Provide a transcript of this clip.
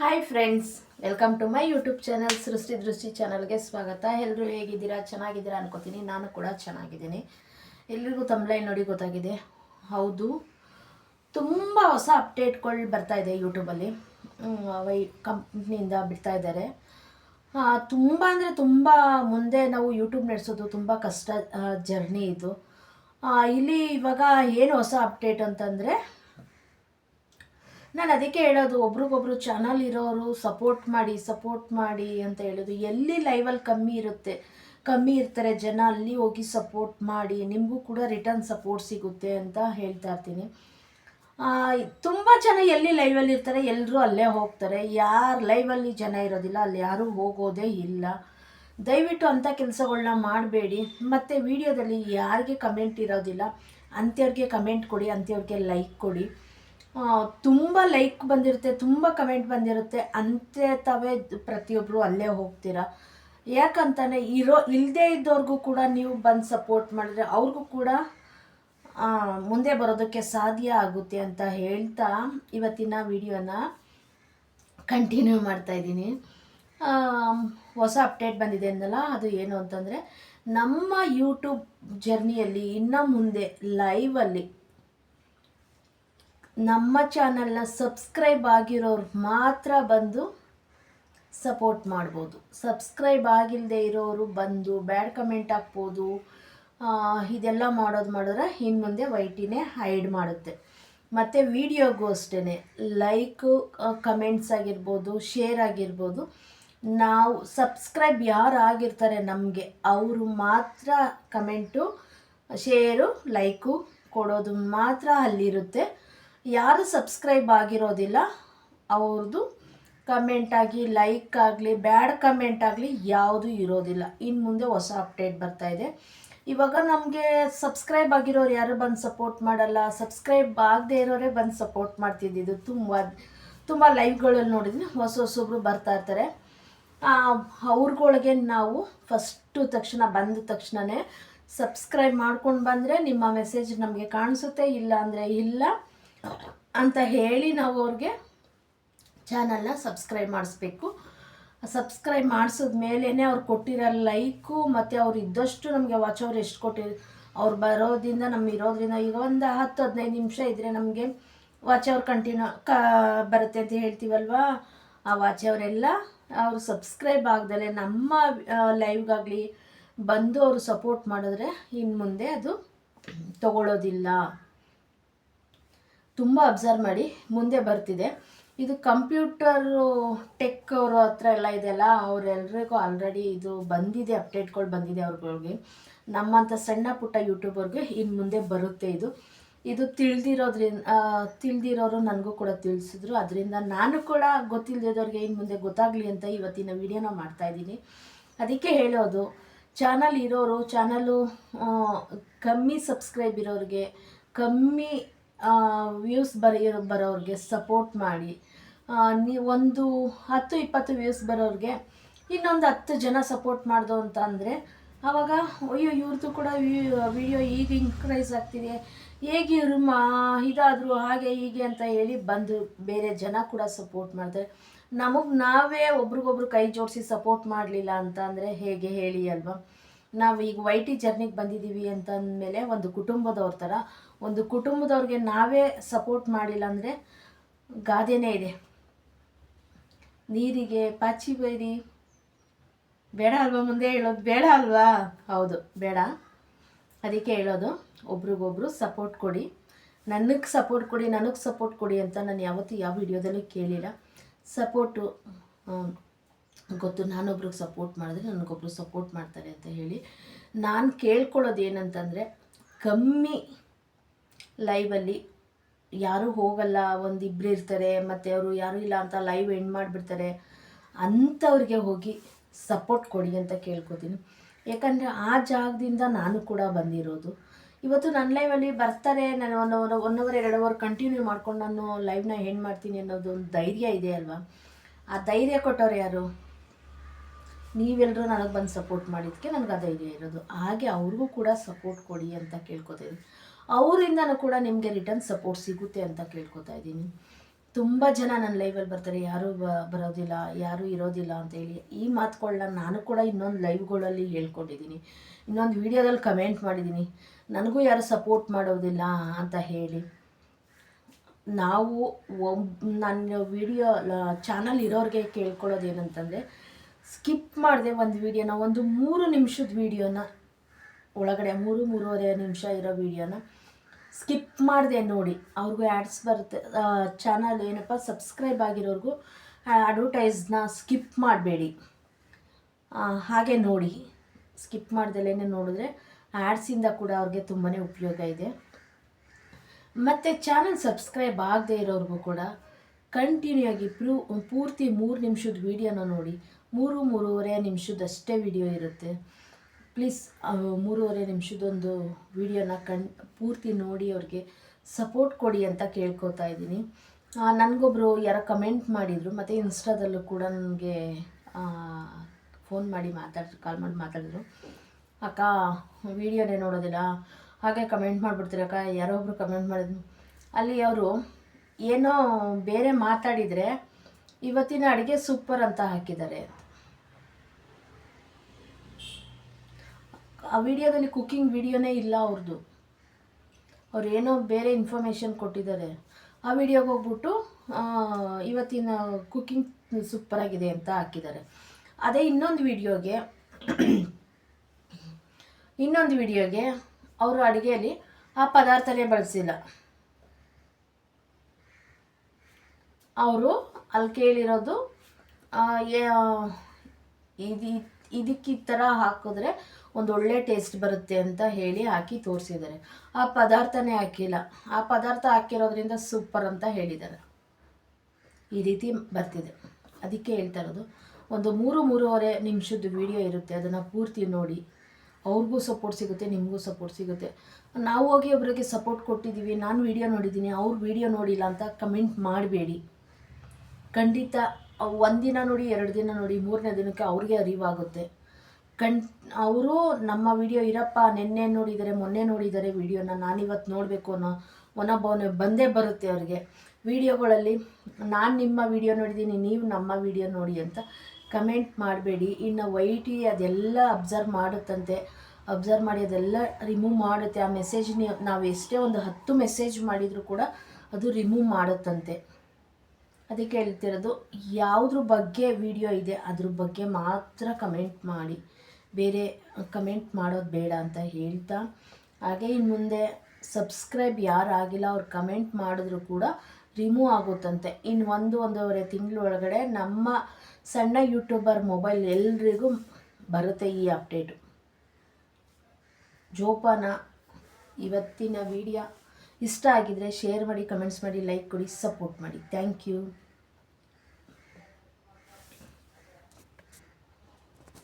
Hi friends welcome to my YouTube channel Srishti Drishti ಚಾನಲ್ಗೆ ಸ್ವಾಗತ. ಎಲ್ಲರೂ ಹೇಗಿದ್ದೀರಾ? ಚೆನ್ನಾಗಿದ್ದೀರಾ ಅನ್ಕೋತೀನಿ. ನಾನು ಕೂಡ ಚೆನ್ನಾಗಿದ್ದೀನಿ. ಎಲ್ರಿಗೂ ತಮ್ಲೈನ್ ನೋಡಿ ಗೊತ್ತಾಗಿದೆ. ಹೌದು, ತುಂಬ ಹೊಸ ಅಪ್ಡೇಟ್ಗಳು ಬರ್ತಾ ಇದೆ ಯೂಟ್ಯೂಬಲ್ಲಿ ವೈ ಕಂಪ್ನಿಯಿಂದ ಬಿಡ್ತಾ ಇದ್ದಾರೆ. ತುಂಬ ಅಂದರೆ ತುಂಬ ಮುಂದೆ ನಾವು ಯೂಟ್ಯೂಬ್ ನಡೆಸೋದು ತುಂಬ ಕಷ್ಟ ಜರ್ನಿ ಇದು. ಇಲ್ಲಿ ಇವಾಗ ಏನು ಹೊಸ ಅಪ್ಡೇಟ್ ಅಂತಂದರೆ ನಾನು ಅದಕ್ಕೆ ಹೇಳೋದು, ಒಬ್ರಿಗೊಬ್ರು ಚಾನಲ್ ಇರೋರು ಸಪೋರ್ಟ್ ಮಾಡಿ ಸಪೋರ್ಟ್ ಮಾಡಿ ಅಂತ ಹೇಳೋದು. ಎಲ್ಲಿ ಲೈವಲ್ಲಿ ಕಮ್ಮಿ ಇರುತ್ತೆ, ಕಮ್ಮಿ ಇರ್ತಾರೆ ಜನ ಅಲ್ಲಿ ಹೋಗಿ ಸಪೋರ್ಟ್ ಮಾಡಿ, ನಿಮಗೂ ಕೂಡ ರಿಟರ್ನ್ ಸಪೋರ್ಟ್ ಸಿಗುತ್ತೆ ಅಂತ ಹೇಳ್ತಾ ಇರ್ತೀನಿ. ತುಂಬ ಜನ ಎಲ್ಲಿ ಲೈವಲ್ಲಿ ಇರ್ತಾರೆ ಎಲ್ಲರೂ ಅಲ್ಲೇ ಹೋಗ್ತಾರೆ. ಯಾರು ಲೈವಲ್ಲಿ ಜನ ಇರೋದಿಲ್ಲ, ಅಲ್ಲಿ ಯಾರೂ ಹೋಗೋದೇ ಇಲ್ಲ. ದಯವಿಟ್ಟು ಅಂಥ ಕೆಲಸಗಳನ್ನ ಮಾಡಬೇಡಿ. ಮತ್ತು ವಿಡಿಯೋದಲ್ಲಿ ಯಾರಿಗೆ ಕಮೆಂಟ್ ಇರೋದಿಲ್ಲ ಅಂಥವ್ರಿಗೆ ಕಮೆಂಟ್ ಕೊಡಿ ಅಂಥವ್ರಿಗೆ ಲೈಕ್ ಕೊಡಿ. ತುಂಬ ಲೈಕ್ ಬಂದಿರುತ್ತೆ, ತುಂಬ ಕಮೆಂಟ್ ಬಂದಿರುತ್ತೆ. ಅಂತೆ ತಾವೇ ಪ್ರತಿಯೊಬ್ಬರು ಅಲ್ಲೇ ಹೋಗ್ತೀರಾ? ಯಾಕಂತಾನೆ ಇರೋ ಇಲ್ಲದೇ ಇದ್ದವ್ರಿಗೂ ಕೂಡ ನೀವು ಬಂದು ಸಪೋರ್ಟ್ ಮಾಡಿದ್ರೆ ಅವ್ರಿಗೂ ಕೂಡ ಮುಂದೆ ಬರೋದಕ್ಕೆ ಸಾಧ್ಯ ಆಗುತ್ತೆ ಅಂತ ಹೇಳ್ತಾ ಇವತ್ತಿನ ವಿಡಿಯೋನ ಕಂಟಿನ್ಯೂ ಮಾಡ್ತಾ ಇದ್ದೀನಿ. ಹೊಸ ಅಪ್ಡೇಟ್ ಬಂದಿದೆ ಅಂದಲ್ಲ, ಅದು ಏನು ಅಂತಂದರೆ ನಮ್ಮ ಯೂಟ್ಯೂಬ್ ಜರ್ನಿಯಲ್ಲಿ ಇನ್ನು ಮುಂದೆ ಲೈವಲ್ಲಿ ನಮ್ಮ ಚಾನಲ್ನ ಸಬ್ಸ್ಕ್ರೈಬ್ ಆಗಿರೋರು ಮಾತ್ರ ಬಂದು ಸಪೋರ್ಟ್ ಮಾಡ್ಬೋದು. ಸಬ್ಸ್ಕ್ರೈಬ್ ಆಗಿಲ್ಲದೆ ಇರೋರು ಬಂದು ಬ್ಯಾಡ್ ಕಮೆಂಟ್ ಹಾಕ್ಬೋದು. ಇದೆಲ್ಲ ಮಾಡೋದು ಮಾಡಿದ್ರೆ ಇನ್ನು ಮುಂದೆ ವೈಟಿನೇ ಹೈಡ್ ಮಾಡುತ್ತೆ. ಮತ್ತು ವಿಡಿಯೋಗೂ ಅಷ್ಟೇ ಲೈಕು ಕಮೆಂಟ್ಸ್ ಆಗಿರ್ಬೋದು, ಶೇರ್ ಆಗಿರ್ಬೋದು. ನಾವು ಸಬ್ಸ್ಕ್ರೈಬ್ ಯಾರು ಆಗಿರ್ತಾರೆ ನಮಗೆ, ಅವರು ಮಾತ್ರ ಕಮೆಂಟು, ಶೇರು, ಲೈಕು ಕೊಡೋದು ಮಾತ್ರ ಅಲ್ಲಿರುತ್ತೆ. ಯಾರು ಸಬ್ಸ್ಕ್ರೈಬ್ ಆಗಿರೋದಿಲ್ಲ ಅವ್ರದ್ದು ಕಮೆಂಟ್ ಆಗಿ ಲೈಕ್ ಆಗಲಿ ಬ್ಯಾಡ್ ಕಮೆಂಟ್ ಆಗಲಿ ಯಾವುದು ಇರೋದಿಲ್ಲ. ಇನ್ನು ಮುಂದೆ ಹೊಸ ಅಪ್ಡೇಟ್ ಬರ್ತಾ ಇದೆ. ಇವಾಗ ನಮಗೆ ಸಬ್ಸ್ಕ್ರೈಬ್ ಆಗಿರೋರು ಯಾರು ಬಂದು ಸಪೋರ್ಟ್ ಮಾಡಲ್ಲ, ಸಬ್ಸ್ಕ್ರೈಬ್ ಆಗದೆ ಇರೋರೇ ಬಂದು ಸಪೋರ್ಟ್ ಮಾಡ್ತಿದ್ದಿದ್ದು. ತುಂಬ ತುಂಬ ಲೈವ್ಗಳಲ್ಲಿ ನೋಡಿದ್ದೀನಿ ಹೊಸ ಹೊಸೊಬ್ರು ಬರ್ತಾ ಇರ್ತಾರೆ. ಅವ್ರಗಳಿಗೆ ನಾವು ಫಸ್ಟು ತಕ್ಷಣ ಬಂದ ತಕ್ಷಣವೇ ಸಬ್ಸ್ಕ್ರೈಬ್ ಮಾಡ್ಕೊಂಡು ಬಂದರೆ ನಿಮ್ಮ ಮೆಸೇಜ್ ನಮಗೆ ಕಾಣಿಸುತ್ತೆ ಇಲ್ಲ ಅಂದರೆ ಇಲ್ಲ. ಅಂತ ಹೇಳಿ ನಾವು ಅವ್ರಿಗೆ ಚಾನಲ್ನ ಸಬ್ಸ್ಕ್ರೈಬ್ ಮಾಡಿಸ್ಬೇಕು. ಸಬ್ಸ್ಕ್ರೈಬ್ ಮಾಡಿಸಿದ ಮೇಲೇ ಅವ್ರು ಕೊಟ್ಟಿರೋ ಲೈಕು ಮತ್ತು ಅವ್ರು ಇದ್ದಷ್ಟು ನಮಗೆ ವಾಚ್ ಅವ್ರು ಎಷ್ಟು ಕೊಟ್ಟಿರೋ ಅವ್ರು ಬರೋದ್ರಿಂದ ನಮ್ಮ ಇರೋದ್ರಿಂದ ಈಗ ಒಂದು ಹತ್ತು, ಹದಿನೈದು ನಿಮಿಷ ಇದ್ದರೆ ನಮಗೆ ವಾಚ್ ಅವ್ರು ಕಂಟಿನ್ಯೂ ಕ, ಬರುತ್ತೆ ಅಂತ ಹೇಳ್ತೀವಲ್ವಾ? ಆ ವಾಚ್ ಅವರೆಲ್ಲ ಅವರು ಸಬ್ಸ್ಕ್ರೈಬ್ ಆಗ್ದಲೇ ನಮ್ಮ ಲೈವ್ಗಾಗಲಿ ಬಂದು ಅವರು ಸಪೋರ್ಟ್ ಮಾಡಿದ್ರೆ ಇನ್ನು ಮುಂದೆ ಅದು ತಗೊಳ್ಳೋದಿಲ್ಲ ತುಂಬ ಅಬ್ಸರ್ವ್ ಮಾಡಿ ಮುಂದೆ ಬರ್ತಿದೆ. ಇದು ಕಂಪ್ಯೂಟರು ಟೆಕ್ ಅವ್ರ ಹತ್ರ ಎಲ್ಲ ಇದೆಯಲ್ಲ, ಅವರೆಲ್ರಿಗೂ ಆಲ್ರೆಡಿ ಇದು ಬಂದಿದೆ ಅಪ್ಡೇಟ್ಗಳು ಬಂದಿದೆ ಅವ್ರಗಳಿಗೆ ನಮ್ಮಂಥ ಸಣ್ಣ ಪುಟ್ಟ ಯೂಟ್ಯೂಬರ್ಗೆ ಇನ್ನು ಮುಂದೆ ಬರುತ್ತೆ ಇದು. ಇದು ತಿಳಿದಿರೋದ್ರಿಂದ ತಿಳಿದಿರೋರು ನನಗೂ ಕೂಡ ತಿಳಿಸಿದ್ರು. ಅದರಿಂದ ನಾನು ಕೂಡ ಗೊತ್ತಿಲ್ಲದವ್ರಿಗೆ ಇನ್ನು ಮುಂದೆ ಗೊತ್ತಾಗಲಿ ಅಂತ ಇವತ್ತಿನ ವಿಡಿಯೋನ ಮಾಡ್ತಾಯಿದ್ದೀನಿ ಅದಕ್ಕೆ ಹೇಳೋದು ಚಾನಲ್ ಇರೋರು ಚಾನಲು ಕಮ್ಮಿ ಸಬ್ಸ್ಕ್ರೈಬ್ ಇರೋರಿಗೆ, ಕಮ್ಮಿ ವ್ಯೂಸ್ ಬರ ಬರೋರಿಗೆ ಸಪೋರ್ಟ್ ಮಾಡಿ. ನೀವು ಒಂದು ಹತ್ತು, ಇಪ್ಪತ್ತು ವ್ಯೂಸ್ ಬರೋರಿಗೆ ಇನ್ನೊಂದು ಹತ್ತು ಜನ ಸಪೋರ್ಟ್ ಮಾಡಿದ್ರು ಅಂತ ಅಂದರೆ ಆವಾಗ ಅಯ್ಯೋ ಇವ್ರದ್ದು ಕೂಡ ವಿಡಿಯೋ ಈಗ ಇನ್ಕ್ರೈಸ್ ಆಗ್ತಿದೆ. ಹೇಗೆ ಇವರು ಮಾ, ಇದಾದರು ಹಾಗೆ ಹೀಗೆ ಅಂತ ಹೇಳಿ ಬಂದು ಬೇರೆ ಜನ ಕೂಡ ಸಪೋರ್ಟ್ ಮಾಡ್ತಾರೆ. ನಮಗೆ ನಾವೇ ಒಬ್ರಿಗೊಬ್ರು ಕೈ ಜೋಡಿಸಿ ಸಪೋರ್ಟ್ ಮಾಡಲಿಲ್ಲ ಅಂತ ಅಂದರೆ ಹೇಗೆ ಹೇಳಿ ಅಲ್ವಾ? ನಾವು ಈಗ ವೈ ಟಿ ಜರ್ನಿಗೆ ಬಂದಿದ್ದೀವಿ ಅಂತ ಅಂದಮೇಲೆ ಒಂದು ಕುಟುಂಬದವ್ರ ಥರ ಒಂದು ಕುಟುಂಬದವ್ರಿಗೆ ನಾವೇ ಸಪೋರ್ಟ್ ಮಾಡಿಲ್ಲ ಅಂದರೆ ಗಾದೆನೇ ಇದೆ. ನೀರಿಗೆ ಪಾಚಿ ಬೈರಿ. ಬೇಡ ಅಲ್ವಾ ಮುಂದೆ ಹೇಳೋದು? ಬೇಡ ಅಲ್ವಾ? ಹೌದು, ಬೇಡ. ಅದಕ್ಕೆ ಹೇಳೋದು, ಒಬ್ರಿಗೊಬ್ರು ಸಪೋರ್ಟ್ ಕೊಡಿ. ನನಗೆ ಸಪೋರ್ಟ್ ಕೊಡಿ, ನನಗೆ ಸಪೋರ್ಟ್ ಕೊಡಿ ಅಂತ ನಾನು ಯಾವತ್ತೂ ಯಾವ ವಿಡಿಯೋದಲ್ಲೂ ಕೇಳಿಲ್ಲ. ಸಪೋರ್ಟು ಗೊತ್ತು, ನಾನೊಬ್ರಿಗೆ ಸಪೋರ್ಟ್ ಮಾಡಿದ್ರೆ ನನಗೊಬ್ರು ಸಪೋರ್ಟ್ ಮಾಡ್ತಾರೆ ಅಂತ ಹೇಳಿ. ನಾನು ಕೇಳ್ಕೊಳ್ಳೋದು ಏನಂತಂದರೆ ಕಮ್ಮಿ ಲೈವಲ್ಲಿ ಯಾರೂ ಹೋಗಲ್ಲ ಒಂದಿಬ್ಬರು ಇರ್ತಾರೆ, ಮತ್ತು ಅವರು ಯಾರೂ ಇಲ್ಲ ಅಂತ ಲೈವ್ ಎಂಡ್ ಮಾಡಿಬಿಡ್ತಾರೆ ಅಂಥವ್ರಿಗೆ ಹೋಗಿ ಸಪೋರ್ಟ್ ಕೊಡಿ ಅಂತ ಕೇಳ್ಕೊತೀನಿ. ಯಾಕಂದರೆ ಆ ಜಾಗದಿಂದ ನಾನು ಕೂಡ ಬಂದಿರೋದು. ಇವತ್ತು ನನ್ನ ಲೈವಲ್ಲಿ ಬರ್ತಾರೆ, ನಾನು ಒನ್ ಅವರ್ ಒನ್ ಅವರ್ ಎರಡು ಅವರ್ ಕಂಟಿನ್ಯೂ ಮಾಡ್ಕೊಂಡು ನಾನು ಲೈವ್ನ ಹೆಣ್ಣು ಮಾಡ್ತೀನಿ ಅನ್ನೋದು ಒಂದು ಧೈರ್ಯ ಇದೆ ಅಲ್ವಾ? ಆ ಧೈರ್ಯ ಕೊಟ್ಟವ್ರು ಯಾರು? ನೀವೆಲ್ಲರೂ ನನಗೆ ಬಂದು ಸಪೋರ್ಟ್ ಮಾಡಿದ್ದಕ್ಕೆ ನನಗೆ ಆ ಧೈರ್ಯ ಇರೋದು. ಹಾಗೆ ಅವ್ರಿಗೂ ಕೂಡ ಸಪೋರ್ಟ್ ಕೊಡಿ ಅಂತ ಕೇಳ್ಕೊತಾ ಇದ್ದೀನಿ ಅವರಿಂದನೂ ಕೂಡ ನಿಮಗೆ ರಿಟರ್ನ್ ಸಪೋರ್ಟ್ ಸಿಗುತ್ತೆ ಅಂತ ಕೇಳ್ಕೊತಾ ಇದ್ದೀನಿ ತುಂಬ ಜನ ನನ್ನ ಲೈವಲ್ಲಿ ಬರ್ತಾರೆ, ಯಾರೂ ಬರೋದಿಲ್ಲ, ಯಾರೂ ಇರೋದಿಲ್ಲ ಅಂತೇಳಿ ಈ ಮಾತುಗಳನ್ನ ನಾನು ಕೂಡ ಇನ್ನೊಂದು ಲೈವ್ಗಳಲ್ಲಿ ಹೇಳ್ಕೊಂಡಿದ್ದೀನಿ ಇನ್ನೊಂದು ವೀಡಿಯೋದಲ್ಲಿ ಕಮೆಂಟ್ ಮಾಡಿದ್ದೀನಿ ನನಗೂ ಯಾರು ಸಪೋರ್ಟ್ ಮಾಡೋದಿಲ್ಲ ಅಂತ ಹೇಳಿ. ನಾವು ಒಬ್ ನನ್ನ ವಿಡಿಯೋ ಚಾನಲ್ ಇರೋರಿಗೆ ಕೇಳ್ಕೊಳ್ಳೋದು ಏನಂತಂದರೆ ಸ್ಕಿಪ್ ಮಾಡಿದೆ ಒಂದು ವೀಡಿಯೋನ ಒಂದು ಮೂರು ನಿಮಿಷದ ವೀಡಿಯೋನ ಒಳಗಡೆ ಮೂರು, ಮೂರುವರೆ ನಿಮಿಷ ಇರೋ ವೀಡಿಯೋನ ಸ್ಕಿಪ್ ಮಾಡಿದೆ ನೋಡಿ. ಅವ್ರಿಗೂ ಆ್ಯಡ್ಸ್ ಬರುತ್ತೆ. ಚಾನಲ್ ಏನಪ್ಪ ಸಬ್ಸ್ಕ್ರೈಬ್ ಆಗಿರೋರ್ಗೂ ಅಡ್ವರ್ಟೈಸ್ನ ಸ್ಕಿಪ್ ಮಾಡಬೇಡಿ. ಹಾಗೆ ನೋಡಿ. ಸ್ಕಿಪ್ ಮಾಡ್ದಲೇ ನೋಡಿದ್ರೆ ಆ್ಯಡ್ಸಿಂದ ಕೂಡ ಅವ್ರಿಗೆ ತುಂಬಾ ಉಪಯೋಗ ಇದೆ. ಮತ್ತು ಚಾನಲ್ ಸಬ್ಸ್ಕ್ರೈಬ್ ಆಗದೆ ಇರೋರಿಗೂ ಕೂಡ ಕಂಟಿನ್ಯೂ ಆಗಿ ಪ್ರೂ ಪೂರ್ತಿ ಮೂರು ನಿಮಿಷದ ವೀಡಿಯೋನ ನೋಡಿ. ಮೂರು, ಮೂರುವರೆ ನಿಮಿಷದಷ್ಟೇ ವಿಡಿಯೋ ಇರುತ್ತೆ. ಪ್ಲೀಸ್ ಮೂರುವರೆ ನಿಮಿಷದೊಂದು ವಿಡಿಯೋನ ಕಣ್ ಪೂರ್ತಿ ನೋಡಿ ಅವ್ರಿಗೆ ಸಪೋರ್ಟ್ ಕೊಡಿ ಅಂತ ಕೇಳ್ಕೊತಾ ಇದ್ದೀನಿ. ನನಗೊಬ್ಬರು ಯಾರೋ ಕಮೆಂಟ್ ಮಾಡಿದರು, ಮತ್ತು ಇನ್ಸ್ಟಾದಲ್ಲೂ ಕೂಡ ನನಗೆ ಫೋನ್ ಮಾಡಿ ಮಾತಾಡ್ ಕಾಲ್ ಮಾಡಿ ಮಾತಾಡಿದ್ರು. ಅಕ್ಕ, ವೀಡಿಯೋನೇ ನೋಡೋದಿಲ್ಲ. ಹಾಗೆ ಕಮೆಂಟ್ ಮಾಡಿಬಿಡ್ತೀರಕ್ಕ ಯಾರೋ ಒಬ್ರು ಕಮೆಂಟ್ ಮಾಡಿದ್ರು ಅಲ್ಲಿ ಅವರು ಏನೋ ಬೇರೆ ಮಾತಾಡಿದರೆ ಇವತ್ತಿನ ಅಡುಗೆ ಸೂಪರ್ ಅಂತ ಹಾಕಿದ್ದಾರೆ ಆ ವಿಡಿಯೋದಲ್ಲಿ ಕುಕ್ಕಿಂಗ್ ವಿಡಿಯೋನೇ ಇಲ್ಲ ಅವ್ರದ್ದು ಅವ್ರು ಏನೋ ಬೇರೆ ಇನ್ಫಾರ್ಮೇಷನ್ ಕೊಟ್ಟಿದ್ದಾರೆ. ಆ ವಿಡಿಯೋಗೆ ಹೋಗ್ಬಿಟ್ಟು ಇವತ್ತಿನ ಕುಕ್ಕಿಂಗ್ ಸೂಪರಾಗಿದೆ ಅಂತ ಹಾಕಿದ್ದಾರೆ. ಅದೇ ಇನ್ನೊಂದು ವಿಡಿಯೋಗೆ ಇನ್ನೊಂದು ವಿಡಿಯೋಗೆ ಅವರು ಅಡುಗೆಯಲ್ಲಿ ಆ ಪದಾರ್ಥನೇ ಬಳಸಿಲ್ಲ. ಅವರು ಅಲ್ಲಿ ಕೇಳಿರೋದು ಇದು ಇದಕ್ಕೆ ಈ ಥರ ಹಾಕಿದ್ರೆ ಒಂದು ಒಳ್ಳೆ ಟೇಸ್ಟ್ ಬರುತ್ತೆ ಅಂತ ಹೇಳಿ ಹಾಕಿ ತೋರಿಸಿದ್ದಾರೆ. ಆ ಪದಾರ್ಥನೇ ಹಾಕಿಲ್ಲ. ಆ ಪದಾರ್ಥ ಹಾಕಿರೋದ್ರಿಂದ ಸೂಪರ್ ಅಂತ ಹೇಳಿದ್ದಾರೆ. ಈ ರೀತಿ ಬರ್ತಿದೆ. ಅದಕ್ಕೆ ಹೇಳ್ತಾ ಇರೋದು, ಒಂದು ಮೂರು ಮೂರುವರೆ ನಿಮಿಷದ ವಿಡಿಯೋ ಇರುತ್ತೆ. ಅದನ್ನು ಪೂರ್ತಿ ನೋಡಿ. ಅವ್ರಿಗೂ ಸಪೋರ್ಟ್ ಸಿಗುತ್ತೆ, ನಿಮಗೂ ಸಪೋರ್ಟ್ ಸಿಗುತ್ತೆ. ನಾವು ಹೋಗಿ ಒಬ್ಬರಿಗೆ ಸಪೋರ್ಟ್ ಕೊಟ್ಟಿದ್ದೀವಿ ನಾನು ವಿಡಿಯೋ ನೋಡಿದ್ದೀನಿ ಅವ್ರು ವಿಡಿಯೋ ನೋಡಿಲ್ಲ ಅಂತ ಕಮೆಂಟ್ ಮಾಡಬೇಡಿ. ಖಂಡಿತ ಒಂದಿನ ನೋಡಿ, ಎರಡು ದಿನ ನೋಡಿ, ಮೂರನೇ ದಿನಕ್ಕೆ ಅವ್ರಿಗೆ ಅರಿವಾಗುತ್ತೆ. ಕಣ್ ಅವರು ನಮ್ಮ ವಿಡಿಯೋ ಇರಪ್ಪ, ನಿನ್ನೆ ನೋಡಿದ್ದಾರೆ ಮೊನ್ನೆ ನೋಡಿದ್ದಾರೆ ವಿಡಿಯೋನ ನಾನಿವತ್ತು ನೋಡಬೇಕು ಅನ್ನೋ ಒನಭಾವನೆ ಬಂದೇ ಬರುತ್ತೆ ಅವ್ರಿಗೆ. ವಿಡಿಯೋಗಳಲ್ಲಿ ನಾನು ನಿಮ್ಮ ವಿಡಿಯೋ ನೋಡಿದ್ದೀನಿ ನೀವು ನಮ್ಮ ವಿಡಿಯೋ ನೋಡಿ ಅಂತ ಕಮೆಂಟ್ ಮಾಡಬೇಡಿ. ಇನ್ನು ವೈಟಿ ಅದೆಲ್ಲ ಅಬ್ಸರ್ವ್ ಮಾಡುತ್ತಂತೆ. ಅಬ್ಸರ್ವ್ ಮಾಡಿ ಅದೆಲ್ಲ ರಿಮೂವ್ ಮಾಡುತ್ತೆ. ಆ ಮೆಸೇಜ್ ನಾವು ಎಷ್ಟೇ ಒಂದು ಹತ್ತು ಮೆಸೇಜ್ ಮಾಡಿದರೂ ಕೂಡ ಅದು ರಿಮೂವ್ ಮಾಡುತ್ತಂತೆ. ಅದಕ್ಕೆ ಹೇಳ್ತಿರೋದು, ಯಾವುದ್ರ ಬಗ್ಗೆ ವಿಡಿಯೋ ಇದೆ, ಅದ್ರ ಬಗ್ಗೆ ಮಾತ್ರ ಕಮೆಂಟ್ ಮಾಡಿ. ಬೇರೆ ಕಮೆಂಟ್ ಮಾಡೋದು ಬೇಡ ಅಂತ ಹೇಳ್ತಾ, ಹಾಗೆ ಇನ್ನು ಮುಂದೆ ಸಬ್ಸ್ಕ್ರೈಬ್ ಯಾರಾಗಿಲ್ಲ ಅವ್ರು ಕಮೆಂಟ್ ಮಾಡಿದ್ರು ಕೂಡ ರಿಮೂವ್ ಆಗುತ್ತಂತೆ. ಇನ್ನು ಒಂದು, ಒಂದೂವರೆ ತಿಂಗಳೊಳಗಡೆ ನಮ್ಮ ಸಣ್ಣ ಯೂಟ್ಯೂಬರ್ ಮೊಬೈಲ್ ಎಲ್ರಿಗೂ ಬರುತ್ತೆ ಈ ಅಪ್ಡೇಟು. ಜೋಪಾನ, ಇವತ್ತಿನ ವಿಡಿಯೋ ಇಷ್ಟ ಆಗಿದರೆ ಶೇರ್ ಮಾಡಿ, ಕಮೆಂಟ್ಸ್ ಮಾಡಿ, ಲೈಕ್ ಕೊಡಿ, ಸಪೋರ್ಟ್ ಮಾಡಿ. Thank you.